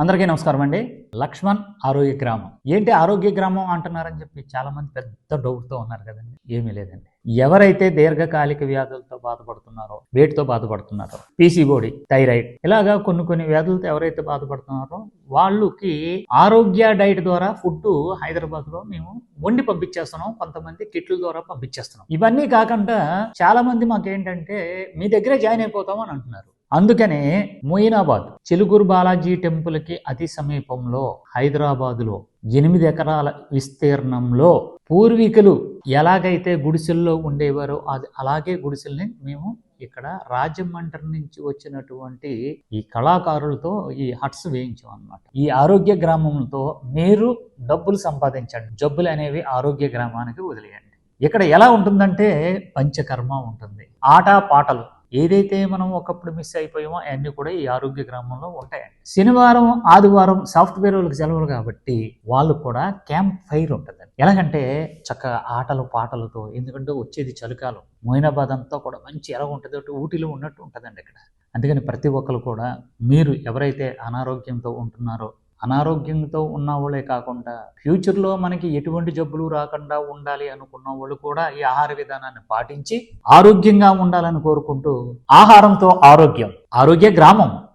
అందరికీ నమస్కారం అండి. లక్ష్మణ్ ఆరోగ్య గ్రామం. ఏంటి ఆరోగ్య గ్రామం అంటున్నారని చెప్పి చాలా మంది పెద్ద డౌట్తో ఉన్నారు కదండి. ఏమీ లేదండి. ఎవరైతే దీర్ఘకాలిక వ్యాధులతో బాధపడుతున్నారో వేటితో బాధపడుతున్నారో పీసీబోడి థైరాయిడ్ ఇలాగా కొన్ని కొన్ని వ్యాధులతో ఎవరైతే బాధపడుతున్నారో వాళ్ళకి ఆరోగ్య డైట్ ద్వారా ఫుడ్ హైదరాబాద్లో మేము వండి పంపించేస్తున్నాం. కొంతమంది కిట్ల ద్వారా పంపించేస్తున్నాం. ఇవన్నీ కాకుండా చాలా మంది మాకేంటంటే మీ దగ్గరే జాయిన్ అయిపోతాం అని అంటున్నారు. అందుకనే మొయినాబాద్ చిలుకూరు బాలాజీ టెంపుల్కి అతి సమీపంలో హైదరాబాదులో ఎనిమిది ఎకరాల విస్తీర్ణంలో పూర్వీకులు ఎలాగైతే గుడిసెల్లో ఉండేవారో అది అలాగే గుడిసెల్ని మేము ఇక్కడ రాజమండ్రి నుంచి వచ్చినటువంటి ఈ కళాకారులతో ఈ హట్స్ వేయించాం అన్నమాట ఈ ఆరోగ్య గ్రామంతో మీరు డబ్బులు సంపాదించండి. జబ్బులు అనేవి ఆరోగ్య గ్రామానికి వదిలేయండి. ఇక్కడ ఎలా ఉంటుందంటే పంచకర్మ ఉంటుంది. ఆట పాటలు. ఏదైతే మనం ఒకప్పుడు మిస్ అయిపోయామో అవన్నీ కూడా ఈ ఆరోగ్య గ్రామంలో ఉంటాయండి శనివారం ఆదివారం సాఫ్ట్వేర్ వాళ్ళకి సెలవులు కాబట్టి వాళ్ళు కూడా క్యాంప్ ఫైర్ ఉంటుందండి. ఎలాగంటే చక్కగా ఆటలు పాటలతో ఎందుకంటే వచ్చేది చలికాలం. మోయినాబాద్ అంతా కూడా మంచి ఎలా ఉంటుంది ఊటీలో ఉన్నట్టు ఉంటుందండి ఇక్కడ. అందుకని ప్రతి ఒక్కరు కూడా మీరు ఎవరైతే అనారోగ్యంతో ఉంటున్నారో అనారోగ్యంతో ఉన్న వాళ్ళే కాకుండా ఫ్యూచర్లో మనకి ఎటువంటి జబ్బులు రాకుండా ఉండాలి అనుకున్న వాళ్ళు కూడా ఈ ఆహార విధానాన్ని పాటించి ఆరోగ్యంగా ఉండాలని కోరుకుంటూ ఆహారంతో ఆరోగ్యం. ఆరోగ్య గ్రామం.